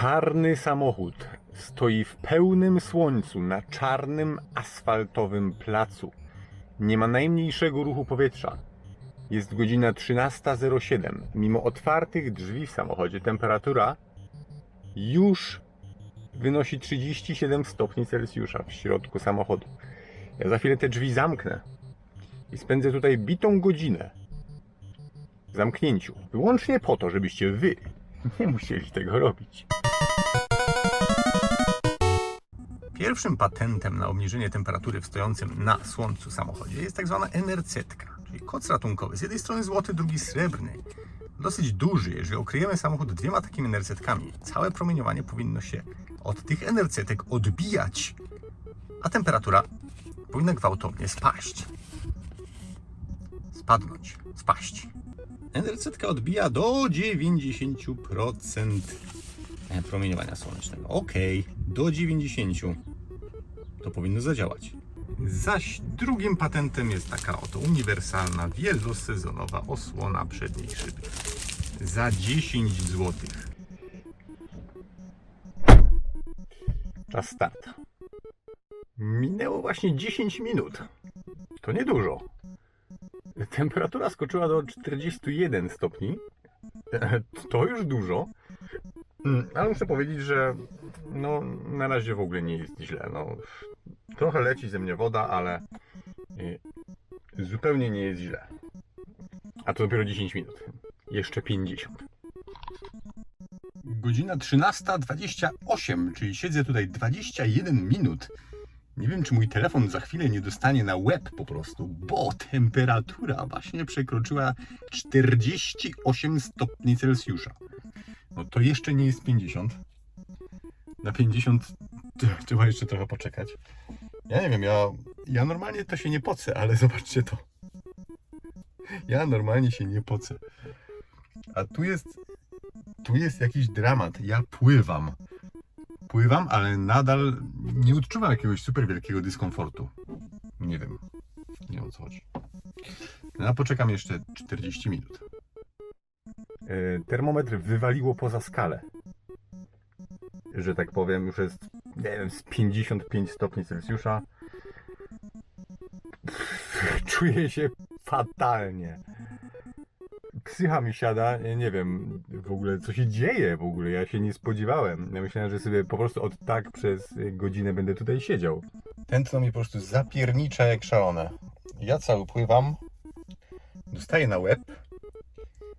Czarny samochód stoi w pełnym słońcu na czarnym asfaltowym placu. Nie ma najmniejszego ruchu powietrza. Jest godzina 13.07. Mimo otwartych drzwi w samochodzie temperatura już wynosi 37 stopni Celsjusza w środku samochodu. Ja za chwilę te drzwi zamknę i spędzę tutaj bitą godzinę w zamknięciu. Wyłącznie po to, żebyście wy nie musieli tego robić. Pierwszym patentem na obniżenie temperatury w stojącym na słońcu samochodzie jest tak zwana NRC, czyli koc ratunkowy. Z jednej strony złoty, drugi srebrny. Dosyć duży. Jeżeli okryjemy samochód dwiema takimi NRC-kami, całe promieniowanie powinno się od tych NRC-tek odbijać, a temperatura powinna gwałtownie spaść. Spadnąć, spaść. NRC odbija do 90% promieniowania słonecznego. Ok, do 90% to powinno zadziałać. Zaś drugim patentem jest taka oto uniwersalna, wielosezonowa osłona przedniej szyby. Za 10 zł. Czas start. Minęło właśnie 10 minut. To niedużo. Temperatura skoczyła do 41 stopni. To już dużo. Mm, Ale muszę powiedzieć, że no, na razie w ogóle nie jest źle. No, trochę leci ze mnie woda, ale y, zupełnie nie jest źle. A to dopiero 10 minut. Jeszcze 50. Godzina 13.28, czyli siedzę tutaj 21 minut. Nie wiem, czy mój telefon za chwilę nie dostanie na łeb po prostu, bo temperatura właśnie przekroczyła 48 stopni Celsjusza. No to jeszcze nie jest 50. Na 50 t- trzeba jeszcze trochę poczekać. Ja nie wiem, ja, ja normalnie to się nie pocę, ale zobaczcie to. Ja normalnie się nie pocę. A tu jest, tu jest jakiś dramat. Ja pływam. Pływam, ale nadal nie odczuwam jakiegoś super wielkiego dyskomfortu. Nie wiem. Nie wiem o co chodzi. No, a poczekam jeszcze 40 minut. E, Termometr wywaliło poza skalę. Że tak powiem, już jest, nie wiem, z 55 stopni Celsjusza. Czuję się fatalnie. Psycha mi siada, nie- nie wiem w ogóle co się dzieje w ogóle, ja się nie spodziewałem. Ja myślałem, że sobie po prostu od tak przez godzinę będę tutaj siedział. Tętno mi po prostu zapiernicza jak szalone. Ja cały pływam, dostaję na łeb.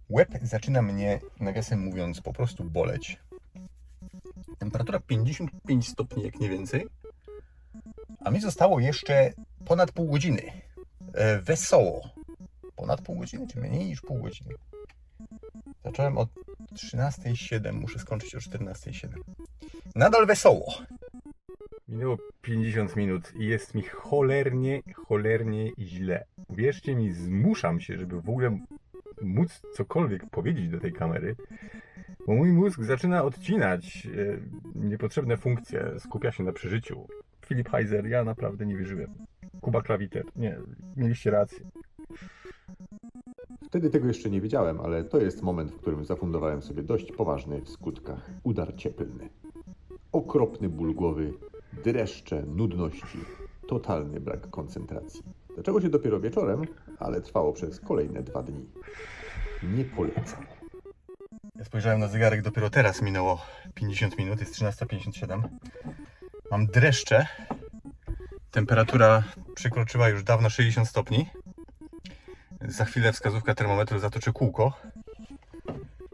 Łeb zaczyna mnie, nawiasem mówiąc, po prostu boleć. Temperatura 55 stopni, jak nie więcej. A mi zostało jeszcze ponad pół godziny. E, wesoło. Ponad pół godziny, czy mniej niż pół godziny? Zacząłem od 13.07, muszę skończyć o 14.07. Nadal wesoło. Minęło 50 minut i jest mi cholernie, cholernie źle. Wierzcie mi, zmuszam się, żeby w ogóle móc cokolwiek powiedzieć do tej kamery, bo mój mózg zaczyna odcinać e, niepotrzebne funkcje, skupia się na przeżyciu. Filip Heiser, ja naprawdę nie wierzyłem. Kuba Klawiter, nie, mieliście rację. Wtedy tego jeszcze nie wiedziałem, ale to jest moment, w którym zafundowałem sobie dość poważny w skutkach udar cieplny. Okropny ból głowy, dreszcze, nudności, totalny brak koncentracji. Zaczęło się dopiero wieczorem, ale trwało przez kolejne dwa dni. Nie polecam. Ja spojrzałem na zegarek, dopiero teraz minęło 50 minut, jest 13.57. Mam dreszcze. Temperatura przekroczyła już dawno 60 stopni. Za chwilę wskazówka termometru zatoczy kółko.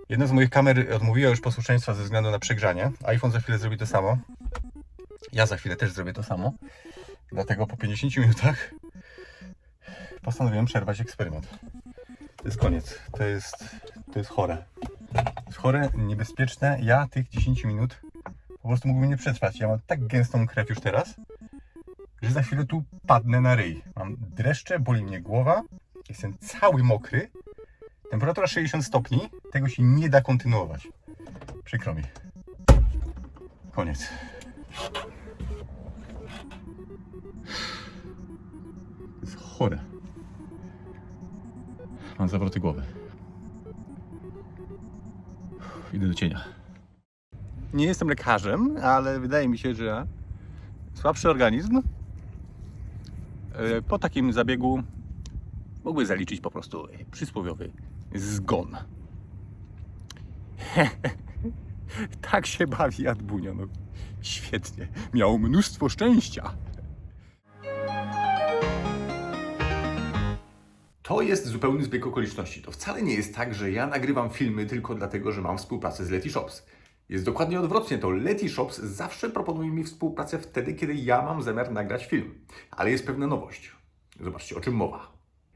Jedna z moich kamer odmówiła już posłuszeństwa ze względu na przegrzanie. iPhone za chwilę zrobi to samo. Ja za chwilę też zrobię to samo. Dlatego po 50 minutach postanowiłem przerwać eksperyment. To jest koniec. To jest, to jest chore. To jest chore, niebezpieczne. Ja tych 10 minut po prostu mógłbym nie przetrwać. Ja mam tak gęstą krew już teraz, że za chwilę tu padnę na ryj. Mam dreszcze, boli mnie głowa, jestem cały mokry. Temperatura 60 stopni, tego się nie da kontynuować. Przykro mi. Koniec. To jest chore. Mam zawroty głowy. Idę do cienia. nie jestem lekarzem, ale wydaje mi się, że słabszy organizm e, po takim zabiegu mógłby zaliczyć po prostu przysłowiowy zgon. tak się bawi Adbunio, no świetnie. Miał mnóstwo szczęścia. To jest zupełny zbieg okoliczności. To wcale nie jest tak, że ja nagrywam filmy tylko dlatego, że mam współpracę z Letyshops. Jest dokładnie odwrotnie. To Letyshops zawsze proponuje mi współpracę wtedy, kiedy ja mam zamiar nagrać film. Ale jest pewna nowość. Zobaczcie, o czym mowa.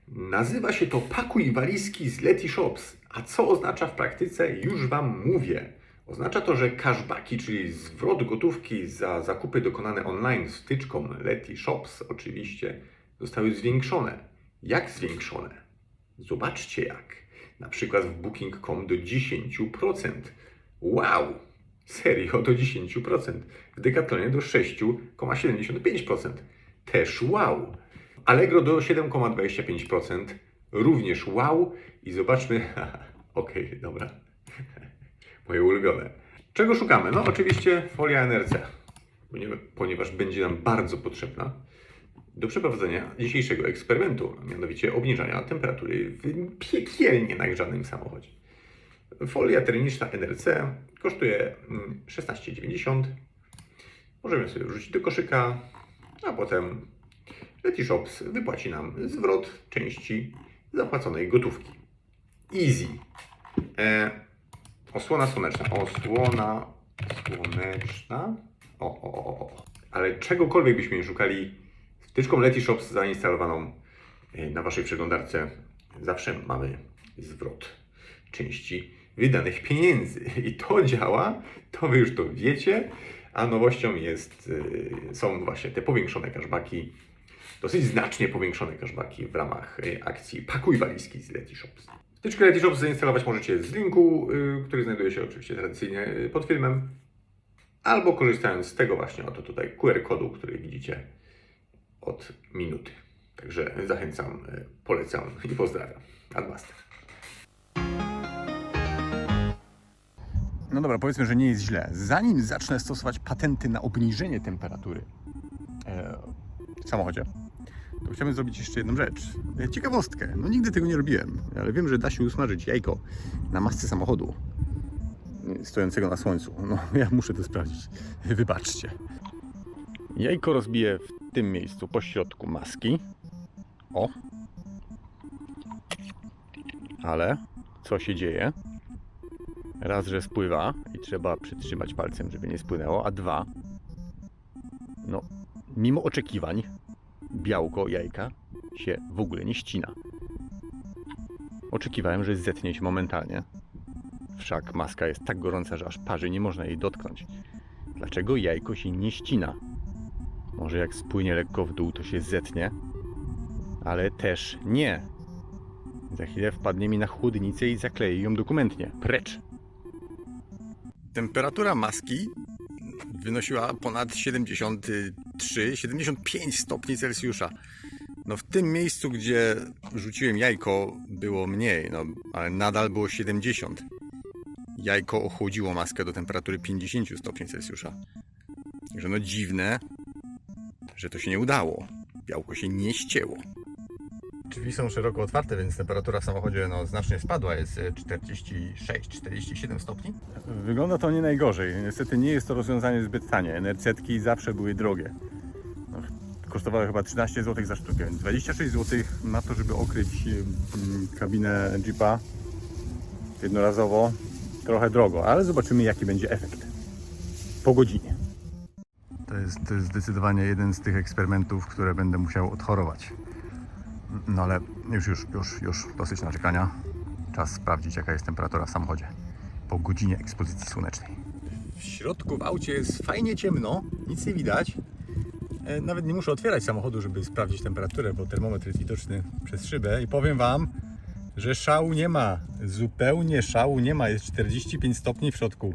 Nazywa się to Pakuj walizki z Letyshops. A co oznacza w praktyce? Już Wam mówię. Oznacza to, że cashbacki, czyli zwrot gotówki za zakupy dokonane online z wtyczką Letyshops oczywiście, zostały zwiększone. Jak zwiększone? Zobaczcie jak. Na przykład w Booking.com do 10%. Wow! Serio do 10%. W Decathlonie do 6,75%. Też wow! Allegro do 7,25%. Również wow. I zobaczmy. Okej, dobra. Moje ulubione. Czego szukamy? No oczywiście folia NRC, ponieważ będzie nam bardzo potrzebna do przeprowadzenia dzisiejszego eksperymentu, a mianowicie obniżania temperatury w piekielnie nagrzanym samochodzie. Folia termiczna NRC kosztuje mm, 16,90. Możemy ją sobie wrzucić do koszyka, a potem Letyshops wypłaci nam zwrot części zapłaconej gotówki. Easy. E, osłona słoneczna. Osłona słoneczna. O, o, o, o. Ale czegokolwiek byśmy nie szukali, wtyczką Letyshops zainstalowaną e, na Waszej przeglądarce zawsze mamy zwrot części wydanych pieniędzy. I to działa, to Wy już to wiecie, a nowością jest, e, są właśnie te powiększone cashbacki, dosyć znacznie powiększone cashbacki w ramach e, akcji Pakuj walizki z Letyshops. Wtyczkę Letyshops zainstalować możecie z linku, który znajduje się oczywiście tradycyjnie pod filmem, albo korzystając z tego właśnie oto tutaj QR kodu, który widzicie od minuty. Także zachęcam, y, polecam i pozdrawiam. Admaster. No dobra, powiedzmy, że nie jest źle. Zanim zacznę stosować patenty na obniżenie temperatury e, w samochodzie, to chciałbym zrobić jeszcze jedną rzecz. E, Ciekawostkę. No nigdy tego nie robiłem, ale wiem, że da się usmażyć jajko na masce samochodu e, stojącego na słońcu. No ja muszę to sprawdzić. Wybaczcie. Jajko rozbiję w tym miejscu, po środku maski. O. Ale co się dzieje? Raz, że spływa i trzeba przytrzymać palcem, żeby nie spłynęło, a dwa, no, mimo oczekiwań, białko jajka się w ogóle nie ścina. Oczekiwałem, że zetnie się momentalnie. Wszak maska jest tak gorąca, że aż parzy, nie można jej dotknąć. Dlaczego jajko się nie ścina? Może jak spłynie lekko w dół, to się zetnie? Ale też nie. Za chwilę wpadnie mi na chłodnicę i zakleję ją dokumentnie. Precz! Temperatura maski wynosiła ponad 73-75 stopni Celsjusza. No w tym miejscu, gdzie rzuciłem jajko, było mniej, no, ale nadal było 70. Jajko ochłodziło maskę do temperatury 50 stopni Celsjusza. Także no dziwne, że to się nie udało. Białko się nie ścięło. Drzwi są szeroko otwarte, więc temperatura w samochodzie no, znacznie spadła, jest 46-47 stopni. Wygląda to nie najgorzej. Niestety nie jest to rozwiązanie zbyt tanie. NRC-tki zawsze były drogie. No, kosztowały chyba 13 zł za sztukę, więc 26 zł na to, żeby okryć mm, kabinę Jeepa jednorazowo. Trochę drogo, ale zobaczymy jaki będzie efekt po godzinie. Jest zdecydowanie jeden z tych eksperymentów, które będę musiał odchorować. No ale już, już, już, już dosyć narzekania. Czas sprawdzić, jaka jest temperatura w samochodzie po godzinie ekspozycji słonecznej. W środku w aucie jest fajnie ciemno, nic nie widać. E, Nawet nie muszę otwierać samochodu, żeby sprawdzić temperaturę, bo termometr jest widoczny przez szybę i powiem Wam, że szału nie ma. Zupełnie szału nie ma. Jest 45 stopni w środku.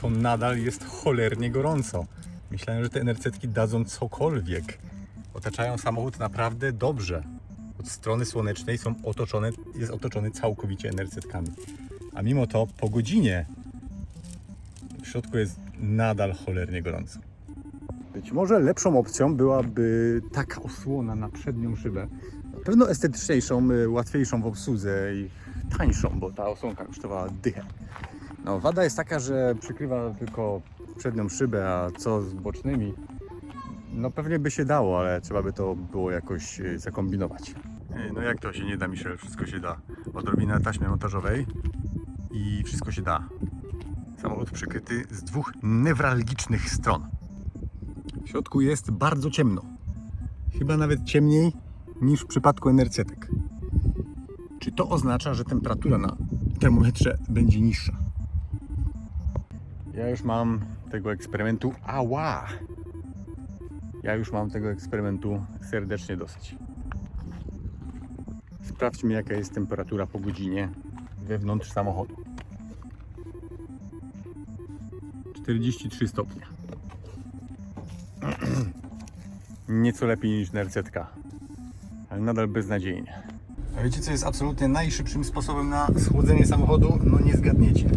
To nadal jest cholernie gorąco. Myślałem, że te NRC-tki dadzą cokolwiek otaczają samochód naprawdę dobrze. Od strony słonecznej są otoczone, jest otoczony całkowicie NRC-tkami. A mimo to po godzinie środku jest nadal cholernie gorąco. Być może lepszą opcją byłaby taka osłona na przednią szybę. Na pewno estetyczniejszą, y, łatwiejszą w obsłudze i tańszą, bo ta osłonka kosztowała dychę. No, wada jest taka, że przykrywa tylko przednią szybę, a co z bocznymi? No pewnie by się dało, ale trzeba by to było jakoś y, zakombinować. No jak to się nie da, Michel? Wszystko się da. Odrobina taśmy montażowej i wszystko się da. Samochód przykryty z dwóch newralgicznych stron. W środku jest bardzo ciemno. Chyba nawet ciemniej niż w przypadku NRC-tek. Czy to oznacza, że temperatura na termometrze będzie niższa? Ja już mam tego eksperymentu. Ała! Ja już mam tego eksperymentu serdecznie dosyć. Sprawdźmy, jaka jest temperatura po godzinie wewnątrz samochodu. 43 stopnie. Nieco lepiej niż nercetka, ale nadal beznadziejnie. A wiecie, co jest absolutnie najszybszym sposobem na schłodzenie samochodu? No nie zgadniecie.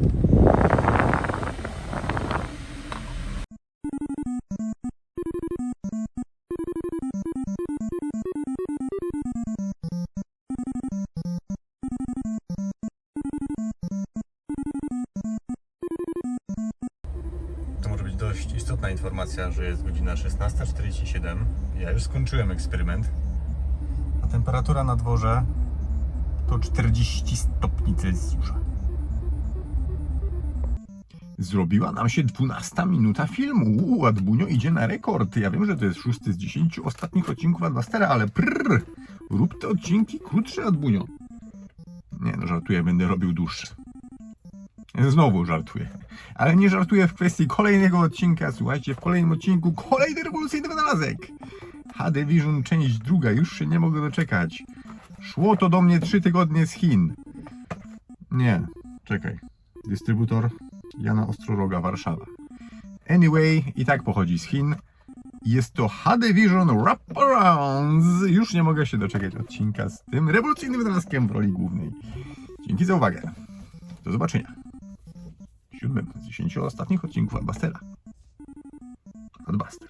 Informacja, że jest godzina 16.47. Ja już skończyłem eksperyment. A temperatura na dworze to 40 stopni Celsjusza. Zrobiła nam się 12 minuta filmu. Uuu, idzie na rekord. Ja wiem, że to jest szósty z 10 ostatnich odcinków Adbustera, ale prrr, rób te odcinki krótsze, Adbunio. Nie no, żartuję, będę robił dłuższe. Znowu żartuję. Ale nie żartuję w kwestii kolejnego odcinka. Słuchajcie, w kolejnym odcinku kolejny rewolucyjny wynalazek. HD Vision część druga, już się nie mogę doczekać. Szło to do mnie trzy tygodnie z Chin. Nie, czekaj. Dystrybutor Jana Ostroroga, Warszawa. Anyway, i tak pochodzi z Chin. Jest to HD Vision Wraparounds. Już nie mogę się doczekać odcinka z tym rewolucyjnym wynalazkiem w roli głównej. Dzięki za uwagę. Do zobaczenia siódmym z 10 ostatnich odcinków Adbustera. Adbuster.